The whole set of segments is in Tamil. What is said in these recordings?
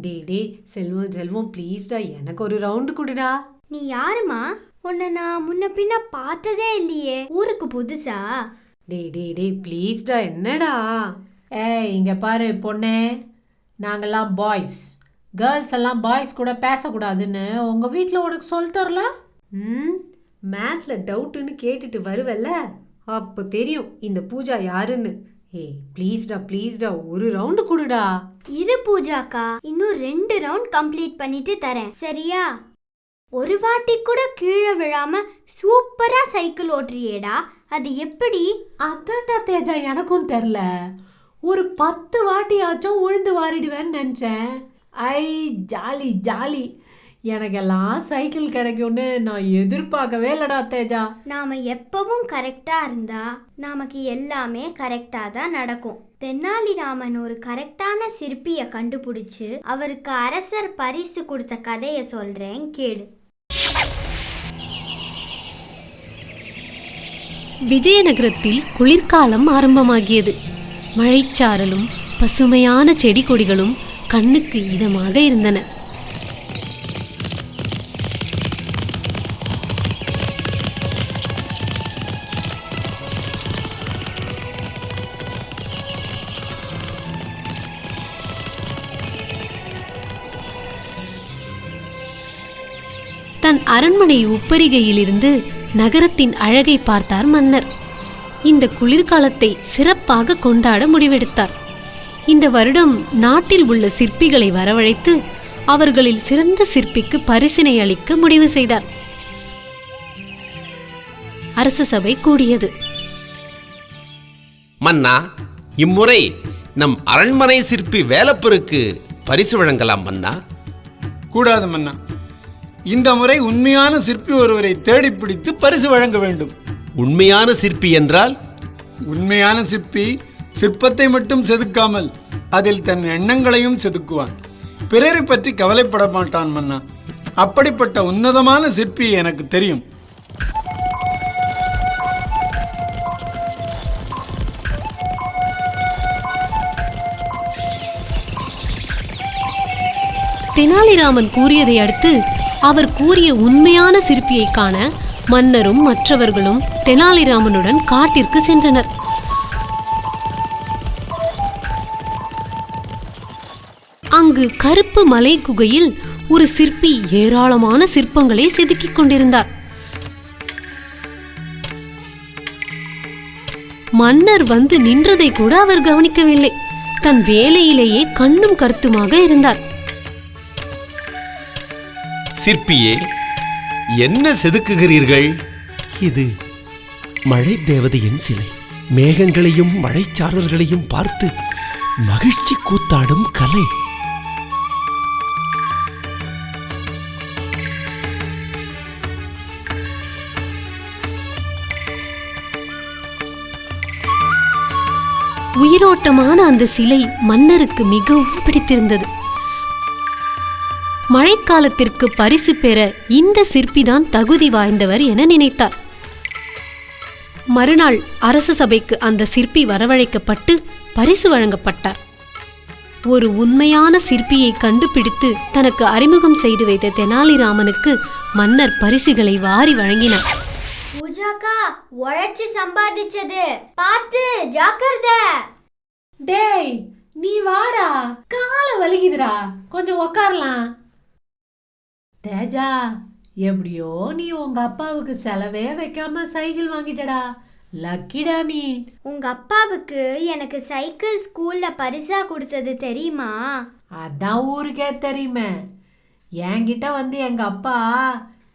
டே டே செல்வம் செல்வம் ப்ளீஸ்டா எனக்கு ஒரு ரவுண்டு கொடுடா. நீ யாருமா உன்னை நான் முன்ன பின்ன பார்த்ததே இல்லையே. ஊருக்கு புதுசா? டே டே டே ப்ளீஸ்டா என்னடா? ஏய் இங்க பாரு பொண்ணே. நாங்கெல்லாம் பாய்ஸ் கேர்ள்ஸ் எல்லாம் பாய்ஸ் கூட பேசக்கூடாதுன்னு உங்க வீட்டில் உனக்கு சொல்லி தரல? ம் மேத்ல டவுட்டுன்னு கேட்டுட்டு வருவல்ல? அப்போ தெரியும் இந்த பூஜா யாருன்னு. ஏய் ப்ளீஸ்டா ப்ளீஸ்டா ஒரு ரவுண்டு கொடுடா. இரு பூஜாக்கா இன்னும் ரெண்டு ரவுண்ட் கம்ப்ளீட் பண்ணிட்டு தரேன் சரியா? ஒரு வாட்டி கூட கீழே விழாம சூப்பரா சைக்கிள் ஓட்டுறியேடா அது எப்படி? அதான்டா தேஜா எனக்கும் தெரில. ஒரு பத்து வாட்டியாச்சும் உழுந்து வாரிடுவேன்னு நினச்சேன். ஐ ஜாலி ஜாலி. எனக்கெல்லாம் சைக்கிள் கிடைக்கும்னு நான் எதிர்பார்க்கவே இல்லடா தேஜா. நாம எப்பவும் கரெக்டா இருந்தா நமக்கு எல்லாமே கரெக்டா தான் நடக்கும். தென்னாலிராமன் ஒரு கரெக்டான சிற்பிய கண்டுபிடிச்சு அவருக்கு அரசர் பரிசு கொடுத்த கதையை சொல்றேன் கேளு. விஜயநகரத்தில் குளிர்காலம் ஆரம்பமாகியது. மழைச்சாரலும் பசுமையான செடி கொடிகளும் கண்ணுக்கு இதமாக இருந்தன. அரண்மனை உப்பரிகையிலிருந்து நகரத்தின் அழகை பார்த்தார் மன்னர். இந்த குளிர்காலத்தை சிறப்பாக கொண்டாட முடிவெடுத்தார். இந்த வருடம் நாட்டில் உள்ள சிற்பிகளை வரவழைத்து அவர்களில் சிறந்த சிற்பிக்கு பரிசினை அளிக்க முடிவு செய்தார். அரச சபை கூடியது. மன்னா இம்முறை நம் அரண்மனை சிற்பி வேலப்பருக்கு பரிசு வழங்கலாம் மன்னா? கூடாது மன்னா. இந்த முறை உண்மையான சிற்பி ஒருவரை தேடிப் பிடித்து பரிசு வழங்க வேண்டும். உண்மையான சிற்பி என்றால்? உண்மையான சிற்பி சிற்பத்தை மட்டும் செதுக்காமல் அதில் தன் எண்ணங்களையும் செதுக்குவான். பிறரை பற்றி கவலைப்பட மாட்டான் மன்னா. அப்படிப்பட்ட உன்னதமான சிற்பி எனக்கு தெரியும். தெனாலிராமன் கூறியதை அடுத்து அவர் கூறிய உண்மையான சிற்பியை காண மன்னரும் மற்றவர்களும் தெனாலிராமனுடன் காட்டிற்கு சென்றனர். அங்கு கருப்பு மலை குகையில் ஒரு சிற்பி ஏராளமான சிற்பங்களை செதுக்கிக் கொண்டிருந்தார். மன்னர் வந்து நின்றதை கூட அவர் கவனிக்கவில்லை. தன் வேலையிலேயே கண்ணும் கருத்துமாக இருந்தார். சிற்பியே என்ன செதுக்குகிறீர்கள்? இது மழை தேவதையின் சிலை. மேகங்களையும் மழைச்சாரல்களையும் பார்த்து மகிழ்ச்சி கூத்தாடும் கலை. உயிரோட்டமான அந்த சிலை மன்னருக்கு மிகவும் பிடித்திருந்தது. மழைக்காலத்திற்கு பரிசு பெற இந்த சிற்பிதான் தகுதி வாய்ந்தவர் என நினைத்தார். மறுநாள் அரச சபைக்கு அந்த சிற்பி வரவழைக்கப்பட்டு பரிசு வழங்கப்பட்டார். ஒரு உண்மையான சிற்பியை கண்டுபிடித்து தனக்கு அறிமுகம் செய்து வைத்த தெனாலிராமனுக்கு மன்னர் பரிசுகளை வாரி வழங்கினார். பூஜாக்கா உழைச்சு சம்பாதிச்சது. பார்த்து ஜாக்கிரதை. டேய் நீ வாடா. காலை வலிக்குதுடா. கொஞ்சம் உக்காரலாம். தேஜா எப்படியோ நீ உங்க அப்பாவுக்கு செலவே வைக்காம சைக்கிள் வாங்கிட்டடா. லக்கிடா நீ. உங்க அப்பாவுக்கு எனக்கு சைக்கிள் ஸ்கூல்ல பரிசா கொடுத்தது தெரியுமா? அதான் ஊருக்கே தெரியுமே. என்கிட்ட வந்து எங்க அப்பா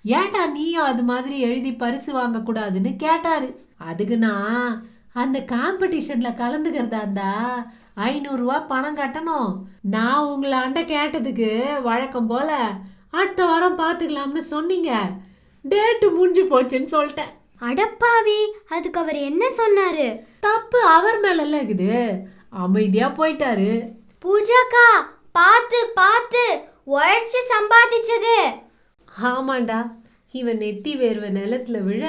ஏன்டா நீயும் அது மாதிரி எழுதி பரிசு வாங்கக்கூடாதுன்னு கேட்டாரு. அதுக்கு நான் அந்த காம்படிஷன்ல கலந்துக்கிறதா இருந்தா ஐநூறுரூவா பணம் கட்டணும். நான் உங்களை அண்டை கேட்டதுக்கு வழக்கம் போல அடுத்த வாரம் பார்த்துக்கலாம்னு சொன்னீங்க. டேட்டு முடிஞ்சு போச்சுன்னு சொல்லிட்டேன். அடப்பாவி அதுக்கு அவர் என்ன சொன்னாரு? தப்பு அவர் மேல இருக்குது. அமைதியா போயிட்டாரு. பூஜாக்கா பார்த்து பார்த்து உழைச்சு சம்பாதிச்சது. ஆமாண்டா இவன் நெத்தி வேர்வை நிலத்துல விழ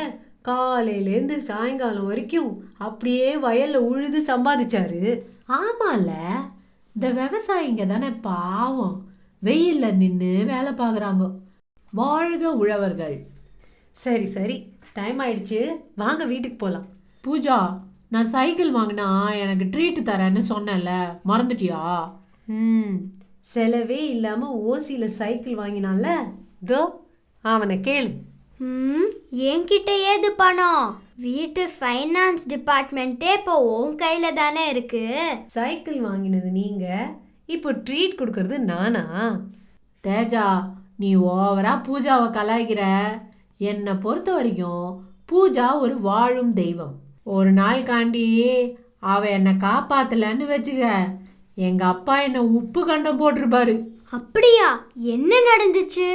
காலையிலேருந்து சாயங்காலம் வரைக்கும் அப்படியே வயல்ல உழுது சம்பாதிச்சாரு. ஆமால இந்த விவசாயிங்க தானே பாவம். வெயில்ல நின்று வேலை பார்க்குறாங்க. வாழ்க உழவர்கள். சரி சரி. டைம் ஆயிடுச்சு. வாங்க வீட்டுக்கு போகலாம் பூஜா நான் சைக்கிள் வாங்கினா எனக்கு ட்ரீட் தரேன்னு சொன்னேன்ல. மறந்துட்டியா? ம். செலவே இல்லாமல் ஓசியில் சைக்கிள் வாங்கினான்ல. தோ அவனை கேளு. ம் என்கிட்ட ஏது பணம்? வீட்டு ஃபைனான்ஸ் டிபார்ட்மெண்ட்டே இப்போ உன் கையில தானே இருக்கு. சைக்கிள் வாங்கினது நீங்கள் இப்போ ட்ரீட் கொடுக்கறது நானா? தேஜா நீ ஓவரா பூஜாவை கலாய்க்கிற. என்னை பொறுத்த வரைக்கும் பூஜா ஒரு வாழும் தெய்வம். ஒரு நாள் காண்டி அவ என்னை காப்பாத்தலன்னு வச்சுக்க எங்க அப்பா என்னை உப்பு கண்டம் போட்டிருப்பாரு. அப்படியா? என்ன நடந்துச்சு?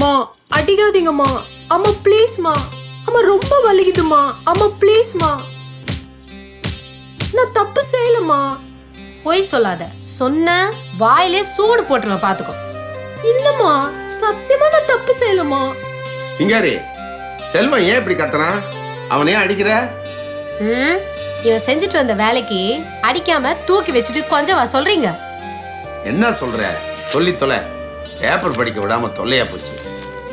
மா அடிக்காதீங்கம்மா. அம்மா ப்ளீஸ்மா அம்மா ரொம்ப வலிக்குதுமா அம்மா ப்ளீஸ்மா நான் தப்பு செய்யலம்மா. பொய் சொல்லாத. சொன்ன வாயிலே சூடு போட்டுருவேன் பாத்துக்கோ இல்லம்மா சத்தியமா நான் தப்பு செய்யலம்மா. சிங்காரி செல்வம் ஏன் இப்படி கத்துறான்? அவனே அடிக்கிற? ம் இவன் செஞ்சுட்டு வந்த வேலைக்கு அடிக்காம தூக்கி வச்சுட்டு கொஞ்சம் வா சொல்றீங்க? என்ன சொல்ற? சொல்லி தொலை. பேப்பர் படிக்க விடாம தொல்லையா போச்சு.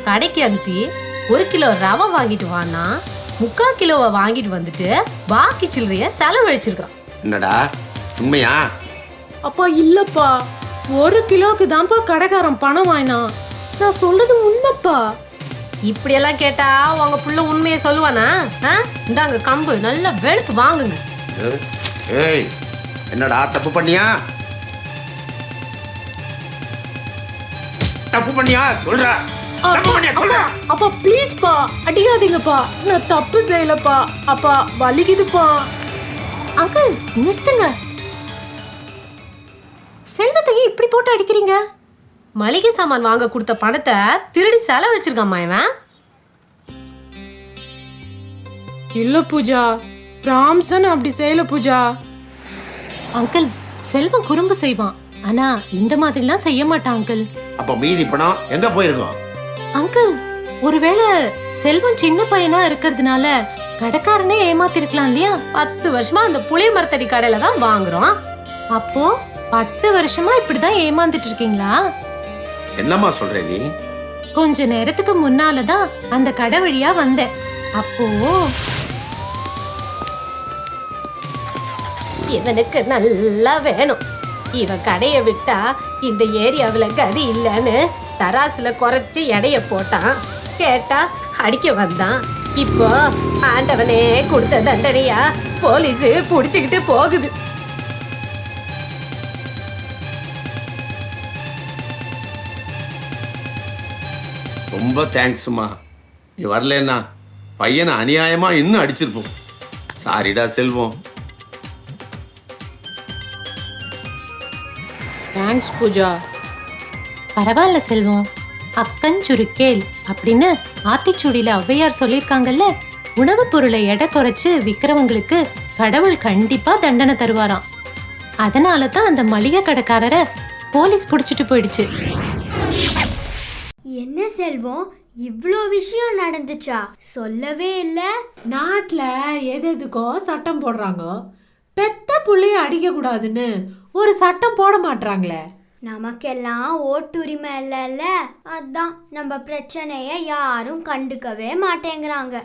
கடைக்கு அனுப்பி ஒரு கிலோ ரவை வாங்கிட்டு வான்னா முக்கால் கிலோவை வாங்கிட்டு வந்துட்டு பாக்கி சில்லறைய செலவழிச்சிருக்கான். என்னடா? உண்மையா? அப்பா இல்லப்பா. ஒரு கிலோக்கு தான்ப்பா கடைக்காரன் பணம் வாங்கினான் நான் சொல்றது உண்மைப்பா. இப்படியெல்லாம் கேட்டா உங்க புள்ள உண்மையை சொல்லுவானா? ஆ? இந்தாங்க கம்பு. நல்லா வெளுத்து வாங்குங்க. ஏய், என்னடா தப்பு பண்ணியா? தப்பு பண்ணியா சொல்றா தப்பு பண்ணியா? சொல்றா. அப்பா ப்ளீஸ்ப்பா அடிக்காதீங்கப்பா நான் தப்பு செய்யலப்பா. அப்பா வலிக்குதுப்பா. அங்கிள் நிறுத்துங்க. செல்வத்தையே இப்படி போட்டு அடிக்கிறீங்க? மளிகை சாமான் வாங்க கொடுத்த பணத்தை திருடி செலவழிச்சிருக்காமா இவன். இல்ல பூஜா ராம்சன் அப்படி செய்யல பூஜா. அங்கிள் செல்வம் குறும்பு செய்வான். ஆனா இந்த மாதிரிலாம் செய்ய மாட்டான் அங்கிள். அப்ப மீதி பணம் எங்க போயிருக்கோம்? அங்கிள் ஒருவேளை செல்வம் சின்ன பையனா இருக்கிறதுனால கடைக்காரனே ஏமாத்திருக்கலாம் இல்லையா? பத்து வருஷமா அந்த புளிய மரத்தடி கடையில தான் வாங்குறோம். அப்போ பத்து வருஷமா இப்படிதான் ஏமாந்துட்டு இருக்கீங்களா? என்னம்மா சொல்ற நீ? கொஞ்ச நேரத்துக்கு முன்னாலதான் அந்த கடை வழியா வந்தேன். அப்போ இவனுக்கு நல்லா வேணும். இவன் கடையை விட்டா இந்த ஏரியாவுல கதி இல்லைன்னு தராசுல குறைச்சு எடைய போட்டான். கேட்டா அடிக்க வந்தான். இப்போ ஆண்டவனே கொடுத்த தண்டனையா போலீஸ் புடிச்சுக்கிட்டு போகுது. ரொம்ப தேங்க்ஸ்மா நீ வரலன்னா பையனை அநியாயமா இன்னும் அடிச்சிருப்போம். சாரிடா செல்வம். தேங்க்ஸ் பூஜா. பரவாயில்ல செல்வம். அக்கன் சுருக்கேல் அப்படின்னு ஆத்திச்சூடியில ஔவையார் சொல்லியிருக்காங்கல்ல உணவுப் பொருளை எடை குறைச்சு விக்கிறவங்களுக்கு கடவுள் கண்டிப்பா தண்டனை தருவாராம். அதனால தான் அந்த மளிகை கடைக்காரரை போலீஸ் பிடிச்சிட்டு போயிடுச்சு. என்ன செல்வம் இவ்வளோ விஷயம் நடந்துச்சா? சொல்லவே இல்லை. நாட்டில் எது எதுக்கோ சட்டம் போடுறாங்க. பெத்த புள்ளைய அடிக்க கூடாதுன்னு ஒரு சட்டம் போட மாட்றாங்களே. நமக்கெல்லாம் ஓட்டுரிமை இல்லைல்ல? அதான் நம்ம பிரச்சனையை யாரும் கண்டுக்கவே மாட்டேங்கிறாங்க.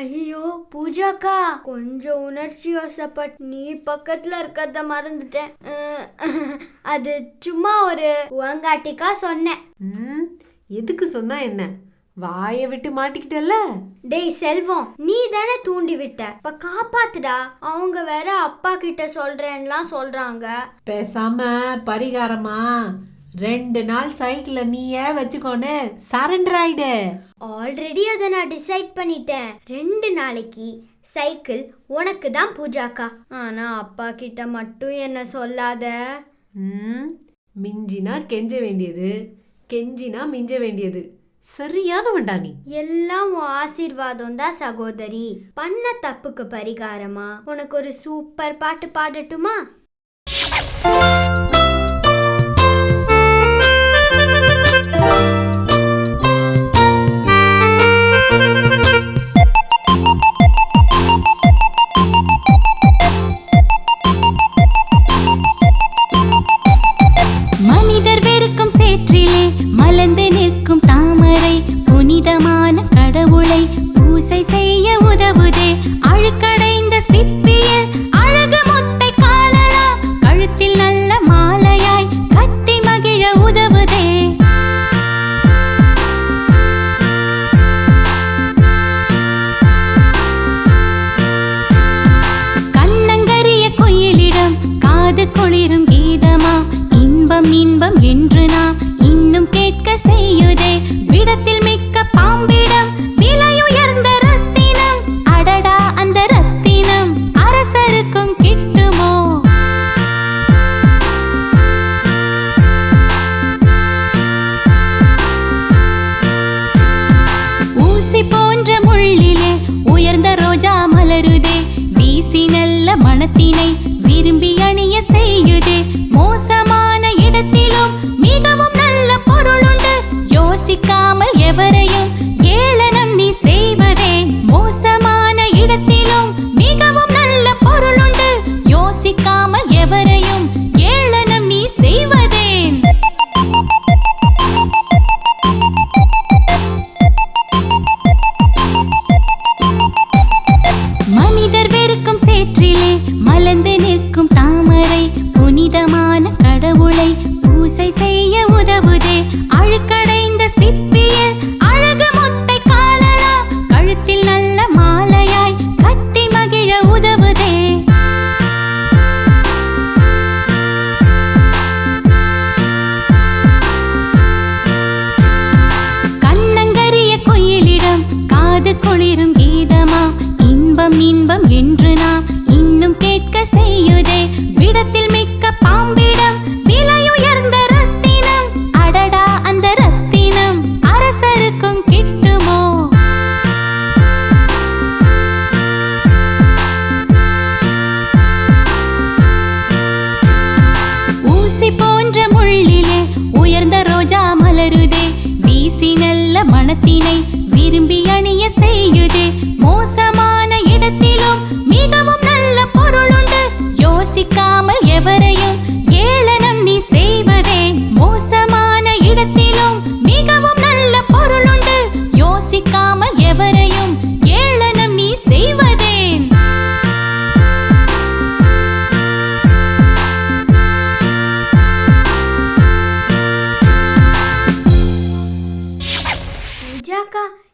ஐயோ பூஜாக்கா கொஞ்சம் உணர்ச்சி வசப்பட். நீ பக்கத்துல இருக்கிறத மறந்துட்டேன். அது சும்மா ஒரு உங்காட்டிக்கா சொன்னேன். ம் எதுக்கு சொன்னா என்ன? வாயை விட்டு மாட்டிக்கிட்டல்ல? டேய் செல்வம் நீ தானே தூண்டி விட்ட இப்ப காப்பாத்துடா. அவங்க வேற அப்பா கிட்ட சொல்றேன்லாம் சொல்றாங்க. பேசாம பரிகாரமா? ரெண்டு நாள் சைக்கிள நீயே வச்சுக்கோன்னு சரண்டர் ஆயிடு. ஆல்ரெடி அதை நான் டிசைட் பண்ணிட்டேன். ரெண்டு நாளைக்கு சைக்கிள் உனக்கு தான் பூஜாக்கா. ஆனா அப்பா கிட்ட மட்டும் என்ன சொல்லாத? ம் மிஞ்சினா கெஞ்ச வேண்டியது. கெஞ்சினா மிஞ்ச வேண்டியது. சரியானவன்டா நீ. எல்லாம் உன் ஆசீர்வாதம் தான் சகோதரி. பண்ண தப்புக்கு பரிகாரமா? உனக்கு ஒரு சூப்பர் பாட்டு பாடட்டுமா? இன்பம் என்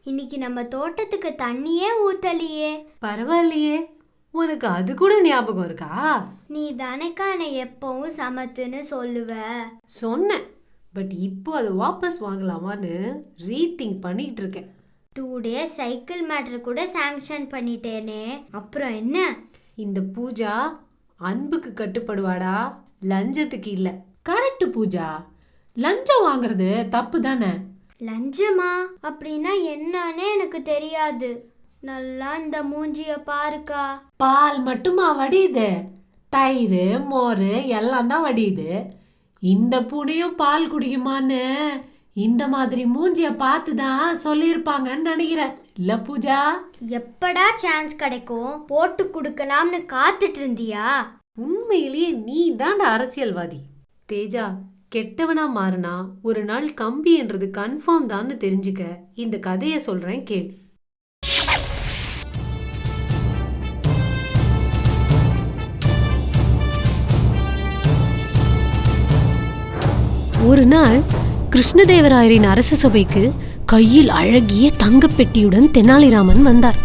இன்னைக்கு நம்ம தோட்டத்துக்கு தண்ணியே ஊத்தலையே. பரவாயில்லையே. உனக்கு அது கூட ஞாபகம் இருக்கா? நீ தானேக்கா என்னை எப்பவும் சமத்துன்னு சொல்லுவ. சொன்னேன். பட் இப்போ அதை வாபஸ் வாங்கலாமான்னு ரீதிங்க் பண்ணிட்டு இருக்கேன். டூ டேஸ் சைக்கிள் மேட்ரு கூட சாங்ஷன் பண்ணிட்டேனே. அப்புறம் என்ன? இந்த பூஜா அன்புக்கு கட்டுப்படுவாடா? லஞ்சத்துக்கு இல்லை. கரெக்ட் பூஜா. லஞ்சம் வாங்குறது தப்பு தானே? லஞ்சமா? அப்படின்னா என்னன்னு எனக்கு தெரியாது. நல்லா இந்த மூஞ்சிய பாருக்கா. பால் மட்டுமா வடியுது? தயிர் மோர் எல்லாம் தான் வடியுது. இந்த பூனையும் பால் குடிக்குமான்னு இந்த மாதிரி மூஞ்சிய பார்த்து தான் சொல்லியிருப்பாங்கன்னு நினைக்கிறேன். இல்ல பூஜா? எப்படா சான்ஸ் கிடைக்கும்? போட்டு கொடுக்கலாம்னு காத்துட்டு இருந்தியா? உண்மையிலேயே நீ தான்டா அரசியல்வாதி. தேஜா கெட்டவனா மாறினா ஒரு நாள் கம்பி என்றது கன்ஃபார்ம் தான்னு தெரிஞ்சுக்க இந்த கதையை சொல்றேன் கேள். ஒரு நாள் கிருஷ்ணதேவராயரின் அரச சபைக்கு கையில் அழகிய தங்கப்பெட்டியுடன் தெனாலிராமன் வந்தார்.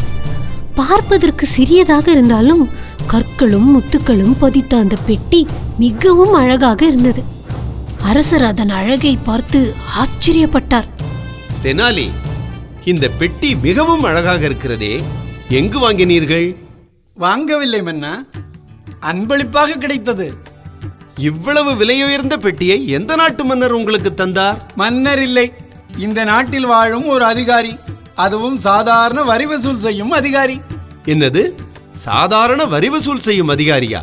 பார்ப்பதற்கு சிறியதாக இருந்தாலும் கற்களும் முத்துக்களும் பதித்த அந்த பெட்டி மிகவும் அழகாக இருந்தது. அரசர் அதன் அழகை பார்த்து ஆச்சரியப்பட்டார். தெனாலி இந்த பெட்டி மிகவும் அழகாக இருக்கிறதே. எங்கு வாங்கினீர்கள்? வாங்கவில்லை மன்னா. அன்பளிப்பாக கிடைத்தது. இவ்வளவு விலையுயர்ந்த பெட்டியை எந்த நாட்டு மன்னர் உங்களுக்கு தந்தார்? மன்னர் இல்லை. இந்த நாட்டில் வாழும் ஒரு அதிகாரி. அதுவும் சாதாரண வரி வசூல் செய்யும் அதிகாரி. என்னது? சாதாரண வரி வசூல் செய்யும் அதிகாரியா?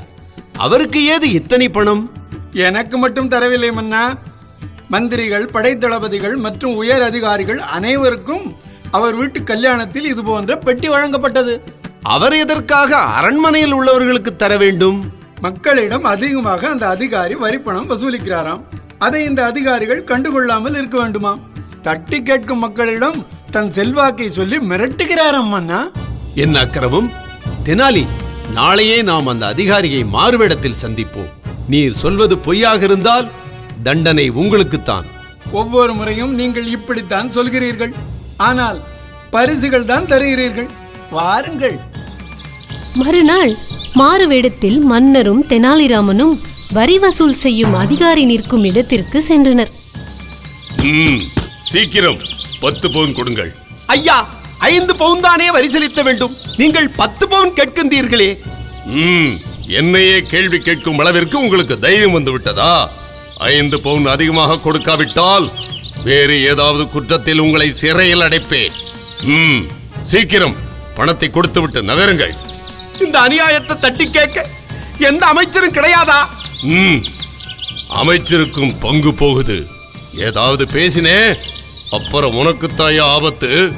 அவருக்கு ஏது இத்தனை பணம்? எனக்கு மட்டும் தரவில்லை மன்னா. மந்திரிகள் படைத்தளபதிகள் மற்றும் உயர் அதிகாரிகள் அனைவருக்கும் அவர் வீட்டு கல்யாணத்தில் இது போன்ற பெட்டி வழங்கப்பட்டது. அவர் எதற்காக அரண்மனையில் உள்ளவர்களுக்கு தர வேண்டும்? மக்களிடம் அதிகமாக அந்த அதிகாரி வரிப்பணம் வசூலிக்கிறாராம். அதை இந்த அதிகாரிகள் கண்டுகொள்ளாமல் இருக்க வேண்டுமாம் தட்டி கேட்கும் மக்களிடம் தன் செல்வாக்கை சொல்லி மிரட்டுகிறாராம் மன்னா. என்ன அக்கிரமம்? தெனாலி நாளையே நாம் அந்த அதிகாரியை மாறுவேடத்தில் சந்திப்போம். நீர் சொல்வது பொய்யாக இருந்தால் தண்டனை உங்களுக்குத்தான். ஒவ்வொரு முறையும் நீங்கள் இப்படித்தான் சொல்கிறீர்கள். ஆனால் பரிசுகள் தான் தருகிறீர்கள். வாருங்கள். மறுநாள் மாறுவேடத்தில் மன்னரும் தெனாலிராமனும் வரி வசூல் செய்யும் அதிகாரி நிற்கும் இடத்திற்கு சென்றனர். ம், சீக்கிரம் பத்து பவுன் கொடுங்கள். ஐயா ஐந்து பவுன் தானே வரி செலுத்த வேண்டும். நீங்கள் பத்து பவுன் கேட்கின்றீர்களே. ம், என்னையே கேள்வி கேட்கும் அளவிற்கு உங்களுக்கு தைரியம் வந்து விட்டதா ஐந்து பவுன் அதிகமாக கொடுக்காவிட்டால் வேறு ஏதாவது குற்றத்தில் உங்களை சிறையில் அடைப்பேன். ம், சீக்கிரம் பணத்தை கொடுத்துவிட்டு நகருங்கள். இந்த அநியாயத்தை தட்டி கேட்க எந்த அமைச்சரும் கிடையாதா? ம், அமைச்சருக்கும் பங்கு போகுது. ஏதாவது பேசினே அப்புறம் உனக்குத்தாயா ஆபத்து?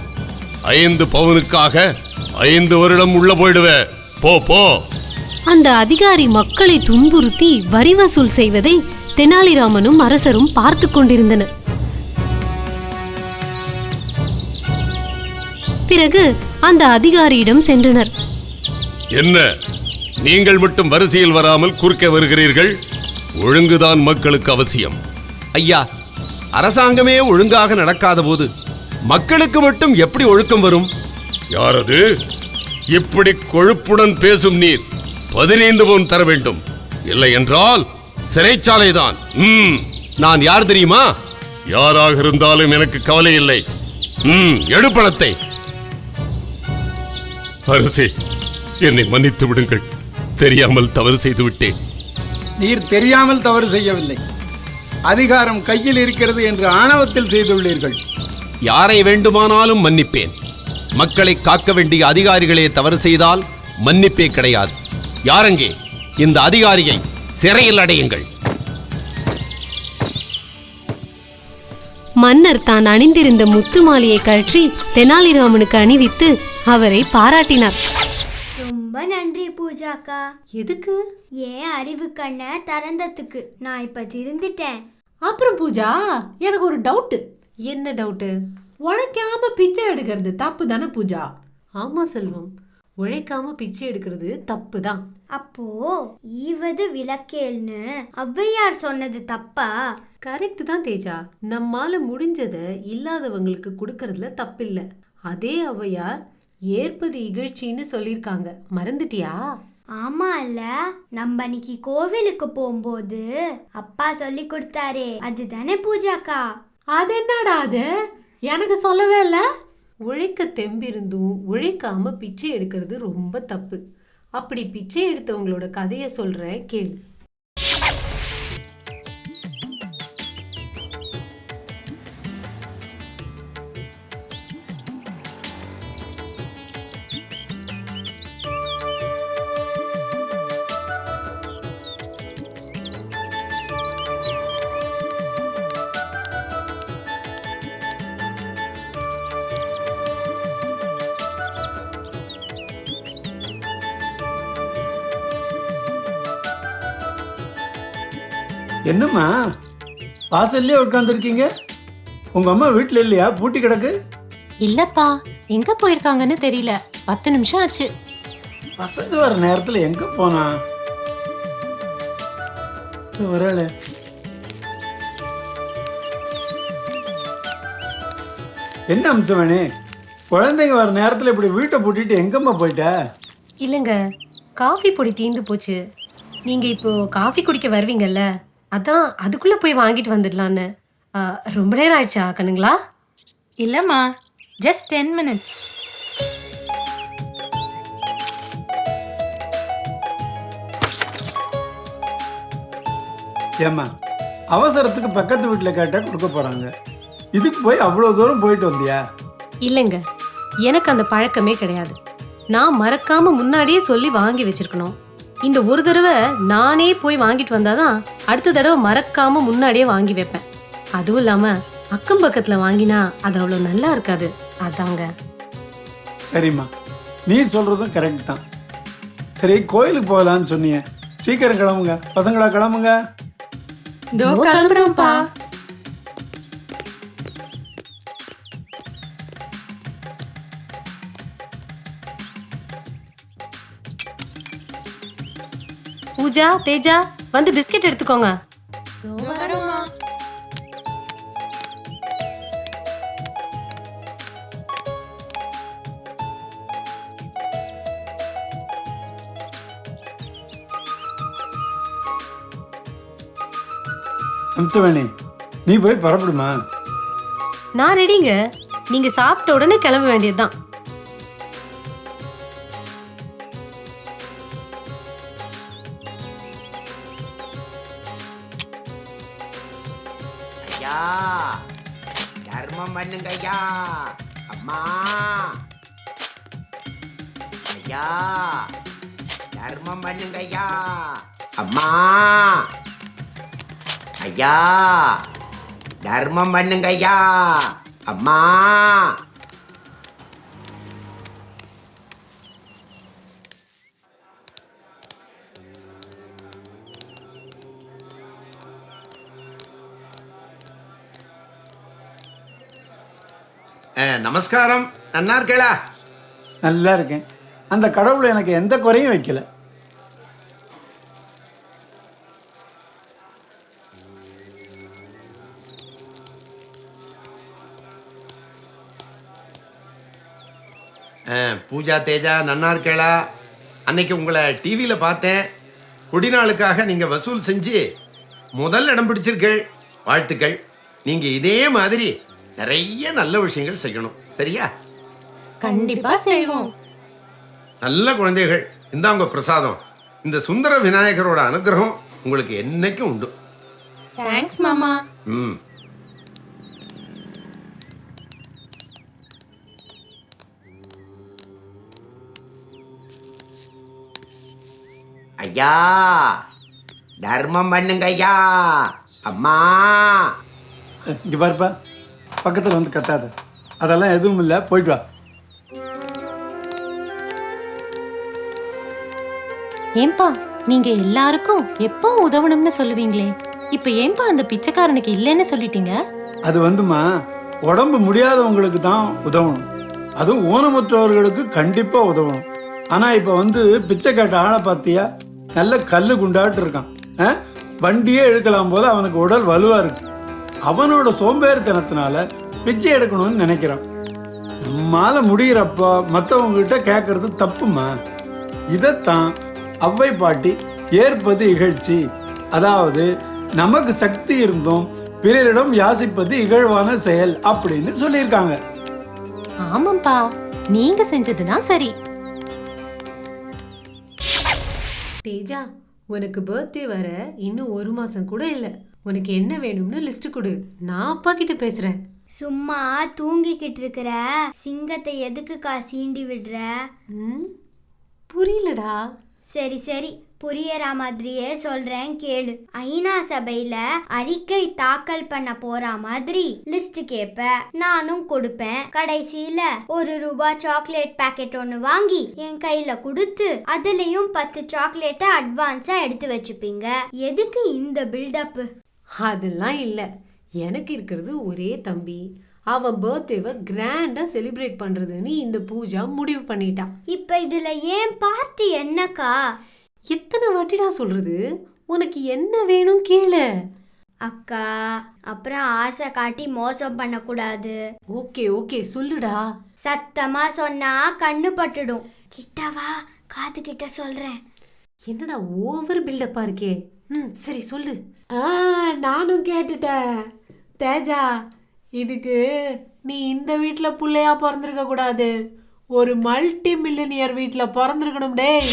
ஐந்து பவுனுக்காக ஐந்து வருடம் உள்ள போயிடுவே. போ போ. அந்த அதிகாரி மக்களை துன்புறுத்தி வரி வசூல் செய்வதை தெனாலிராமனும் அரசரும் பார்த்து கொண்டிருந்தனர். பிறகு அந்த அதிகாரியிடம் சென்றனர். என்ன? நீங்கள் மட்டும் வரிசையில் வராமல் குறுக்கே வருகிறீர்கள்? ஒழுங்குதான் மக்களுக்கு அவசியம். ஐயா அரசாங்கமே ஒழுங்காக நடக்காத போது மக்களுக்கு மட்டும் எப்படி ஒழுக்கம் வரும்? யாரது? இப்படி கொழுப்புடன் பேசும் நீர். பதினைந்து பவுன் தர வேண்டும். இல்லை என்றால் சிறைச்சாலைதான். ம் நான் யார் தெரியுமா? யாராக இருந்தாலும் எனக்கு கவலை இல்லை. ம் எடு பணத்தை அரசே என்னை மன்னித்து விடுங்கள். தெரியாமல் தவறு செய்து விட்டேன். நீர் தெரியாமல் தவறு செய்யவில்லை. அதிகாரம் கையில் இருக்கிறது என்று ஆணவத்தில் செய்துள்ளீர்கள். யாரை வேண்டுமானாலும் மன்னிப்பேன். மக்களை காக்க வேண்டிய அதிகாரிகளே தவறு செய்தால் மன்னிப்பே கிடையாது. யாரங்கே? இந்த அதிகாரியை சிறையில் அடையுங்கள். மன்னர் தான் அணிந்திருந்த முத்து மாலையை கழற்றி தெனாலிராமனுக்கு அணிவித்து அவரை பாராட்டினார். ரொம்ப நன்றி பூஜாக்கா எதுக்கு? ஏன் அறிவு கண்ணை திறந்ததுக்கு நான் இப்ப திருந்துட்டேன். அப்புறம் பூஜா எனக்கு ஒரு டவுட்டு என்ன டவுட்டு உழைக்காம பிச்சை எடுக்கிறது தப்பு தானே பூஜா? ஆமா செல்வம். உழைக்காம பிச்சை எடுக்கிறது தப்பு தான் அப்போ ஈவது விளக்கேல்னு ஔவையார் சொன்னது தப்பா? கரெக்ட் தான் தேஜா. நம்மால முடிஞ்சதை இல்லாதவங்களுக்கு கொடுக்கறதுல தப்பில்ல. அதே ஔவையார் ஏற்பது இகழ்ச்சின்னு சொல்லியிருக்காங்க. மறந்துட்டியா? ஆமா இல்ல நம்ம அன்னைக்கு கோவிலுக்கு போகும்போது அப்பா சொல்லி கொடுத்தாரே. அதுதானே பூஜாக்கா? அது என்னடா அது? எனக்கு சொல்லவே இல்லை? உழைக்க தெம்பிருந்தும் உழைக்காமல் பிச்சை எடுக்கிறது ரொம்ப தப்பு. அப்படி பிச்சை எடுத்தவங்களோட கதையை சொல்கிறேன் கேள். என்னம்மா? வாசல்லே உட்காந்துருக்கீங்க உங்க அம்மா வீட்டில் இல்லையா? பூட்டி கிடக்கு? இல்லப்பா எங்க போயிருக்காங்கன்னு தெரியல. பத்து நிமிஷம் ஆச்சு. பசங்க வர நேரத்தில் எங்க போனா? வரல என்ன அம்சவேணி? குழந்தைங்க வர நேரத்தில் இப்படி வீட்டை பூட்டிட்டு எங்கம்மா போயிட்ட? இல்லைங்க காஃபி பொடி தீந்து போச்சு. நீங்க இப்போ காஃபி குடிக்க வருவீங்கல்ல? அதான் அதுக்குள்ள போய் வாங்கிட்டு வந்துடலான்னு. ஆ, ரொம்ப நேரம் ஆயிடுச்சா கண்ணுங்களா? இல்லம்மா ஜஸ்ட் டென் மினிட்ஸ் ஏம்மா அவசரத்துக்கு பக்கத்து வீட்டில் கேட்டால் கொடுக்க போகிறாங்க இதுக்கு போய் அவ்வளோ தூரம் போயிட்டு வந்தியா? இல்லைங்க எனக்கு அந்த பழக்கமே கிடையாது. நான் மறக்காம முன்னாடியே சொல்லி வாங்கி வச்சிருக்கணும். இந்த ஒரு தடவை நானே போய் வாங்கிட்டு வந்தாதான் அடுத்த தடவை மறக்காம முன்னாடியே வாங்கி வைப்பேன். அதுவும் இல்லாம அக்கம் பக்கத்துல வாங்கினா அது அவ்வளோ நல்லா இருக்காது. அதாங்க. சரிம்மா. நீ சொல்கிறதும் கரெக்ட் தான். சரி கோயிலுக்கு போகலான்னு சொன்னீங்க சீக்கிரம் கிளம்புங்க. பசங்களா கிளம்புங்க. இதோ கிளம்புறோம்ப்பா. பூஜா தேஜா வந்து பிஸ்கெட் எடுத்துக்கோங்க. அம்சவேணி நீ போய் பரப்பிடுமா நான் ரெடிங்க நீங்க சாப்பிட்ட உடனே கிளம்ப வேண்டியதுதான். ஐயா. தர்மம் பண்ணுங்க ஐயா. அம்மா. ஐயா. தர்மம் பண்ணுங்க ஐயா. அம்மா. ஐயா. தர்மம் பண்ணுங்க ஐயா. அம்மா. நமஸ்காரம். நன்னா இருக்கலா நல்லா இருக்கேன். அந்த கடவுள் எனக்கு எந்த குறையும் வைக்கல. பூஜா தேஜா நன்னா இருக்கலா அன்னைக்கு உங்களை டிவியில் பார்த்தேன். குடிநாளுக்காக நீங்கள் வசூல் செஞ்சு முதல் இடம் பிடிச்சிருக்கள். வாழ்த்துக்கள். நீங்கள் இதே மாதிரி நிறைய நல்ல விஷயங்கள் செய்யணும். சரியா? கண்டிப்பா செய்வோம். நல்ல குழந்தைகள். இந்தாங்க பிரசாதம். இந்த சுந்தர விநாயகரோட அனுகிரகம் உங்களுக்கு என்னைக்கும் உண்டு. தேங்க்ஸ் மாமா. ம். ஐயா தர்மம் பண்ணுங்க ஐயா. அம்மா. இங்கே பாருப்பா. பக்கத்தில் வந்து கத்தாத. அதெல்லாம் எதுவும் இல்லை. போயிட்டு வா. ஏன்பா நீங்க எல்லாருக்கும் எப்போ உதவணும்னு சொல்லுவீங்களே? இப்ப ஏன்பா அந்த பிச்சைக்காரனுக்கு இல்லைன்னு சொல்லிட்டீங்க? அது வந்துமா உடம்பு முடியாதவங்களுக்கு தான் உதவணும். அதுவும் ஊனமுற்றவர்களுக்கு கண்டிப்பாக உதவணும். ஆனால் இப்போ வந்து பிச்சை கேட்ட ஆளை பார்த்தியா? நல்ல கல்லு குண்டாட்டு இருக்கான்? வண்டியே எடுக்கலாம் போது அவனுக்கு உடல் வலுவாக இருக்கு. அவனோட சோம்பேறித்தனத்தினால பிச்சை எடுக்கணும்னு நினைக்கிறான். நம்மால முடிகிறப்போ மற்றவங்ககிட்ட கேட்கறது தப்புமா? இதைத்தான் அவ்வை பாட்டி ஏற்பது இகழ்ச்சி. அதாவது நமக்கு சக்தி இருந்தும் பிறரிடம் யாசிப்பது இகழ்வான செயல் அப்படின்னு சொல்லியிருக்காங்க. ஆமாப்பா நீங்க செஞ்சதுதான் சரி. தேஜா உனக்கு பர்த்டே வர இன்னும் ஒரு மாசம் கூட இல்லை. உனக்கு என்ன வேணும்னு லிஸ்ட் கொடு. நான் அப்பா கிட்ட பேசுறேன். சும்மா தூங்கிக்கிட்டு இருக்கிற? சிங்கத்தை எதுக்குக்கா சீண்டி விடுற? ம் புரியலடா. சரி சரி. புரியற மாதிரியே சொல்றேன் கேளு. ஐநா சபையில அறிக்கை தாக்கல் பண்ண போற மாதிரி லிஸ்ட் கேப்ப. நானும் கொடுப்பேன். கடைசியில ஒரு ரூபாய் சாக்லேட் பாக்கெட் ஒன்னு வாங்கி என் கையில கொடுத்து அதுலயும் பத்து சாக்லேட்டை அட்வான்ஸா எடுத்து வச்சுப்பீங்க. எதுக்கு இந்த பில்டப் அதெல்லாம் இல்லை. எனக்கு இருக்கிறது ஒரே தம்பி. அவன் பர்த்டேவை கிராண்டா செலிப்ரேட் பண்றதுன்னு இந்த பூஜா முடிவு பண்ணிட்டான். இப்ப இதுல ஏன் பார்ட்டி என்னக்கா? எத்தனை வாட்டிடா சொல்றது? உனக்கு என்ன வேணும் கேளு. அக்கா அப்புறம் ஆசை காட்டி மோசம் பண்ணக்கூடாது. ஓகே ஓகே சொல்லுடா. சத்தமா சொன்னா கண்ணு பட்டுடும். கிட்டவா காது கிட்ட சொல்றேன். என்னடா ஓவர் பில்டப்பா இருக்கே. ம் சரி சொல்லு. ஆ நானும் கேட்டுட்டேன். தேஜா இதுக்கு நீ இந்த வீட்டில் பிள்ளையா பிறந்திருக்க கூடாது. ஒரு மல்டி மில்லினியர் வீட்டில் பிறந்திருக்கணும் டேய்.